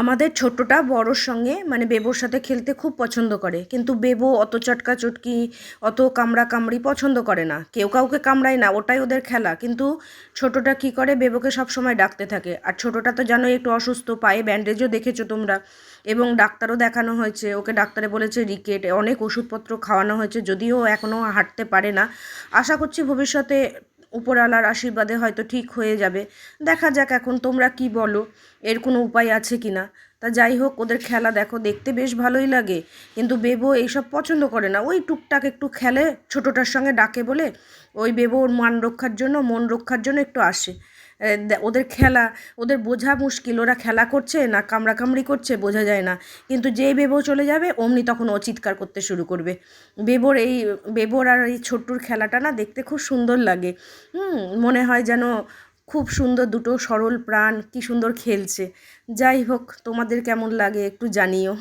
আমাদের ছোট্টটা বড়োর সঙ্গে মানে বেবোর সাথে খেলতে খুব পছন্দ করে। কিন্তু বেবো অত চটকা চটকি, অত কামড়া কামড়ি পছন্দ করে না। কেউ কাউকে কামড়ায় না, ওটাই ওদের খেলা। কিন্তু ছোটটা কি করে, বেবোকে সব সময় ডাকতে থাকে। আর ছোটটা তো জানোই একটু অসুস্থ, পায়ে ব্যান্ডেজও দেখেছ তোমরা। এবং ডাক্তারও দেখানো হয়েছে, ওকে ডাক্তারে বলেছে রিকেট, অনেক ওষুধপত্র খাওয়ানো হয়েছে, যদিও এখনও হাঁটতে পারে না। আশা করছি ভবিষ্যতে উপরওয়ালার আশীর্বাদে হয়তো ঠিক হয়ে যাবে। দেখা যাক এখন তোমরা কি বলো, এর কোনো উপায় আছে কি না? তা যাই হোক, ওদের খেলা দেখো, দেখতে বেশ ভালোই লাগে। কিন্তু বেবো এইসব পছন্দ করে না। ওই টুকটাক একটু খেলে, ছোটোটার সঙ্গে ডাকে বলে, ওই বেবো ওর মান রক্ষার জন্য, মন রক্ষার জন্য একটু আসে। ওদের খেলা, ওদের বোঝা মুশকিল, ওরা খেলা করছে না কামড়াকামড়ি করছে, বোঝা যায় না। কিন্তু যেই বেবো চলে যাবে, অমনি তখন ও চিৎকার করতে শুরু করবে। বেবোর এই, বেবোর আর এই ছোট্টুর খেলাটা না দেখতে খুব সুন্দর লাগে। হুম, মনে হয় যেন খুব সুন্দর দুটো সরল প্রাণ, কি সুন্দর খেলছে। যাই হোক, তোমাদের কেমন লাগে একটু জানিও।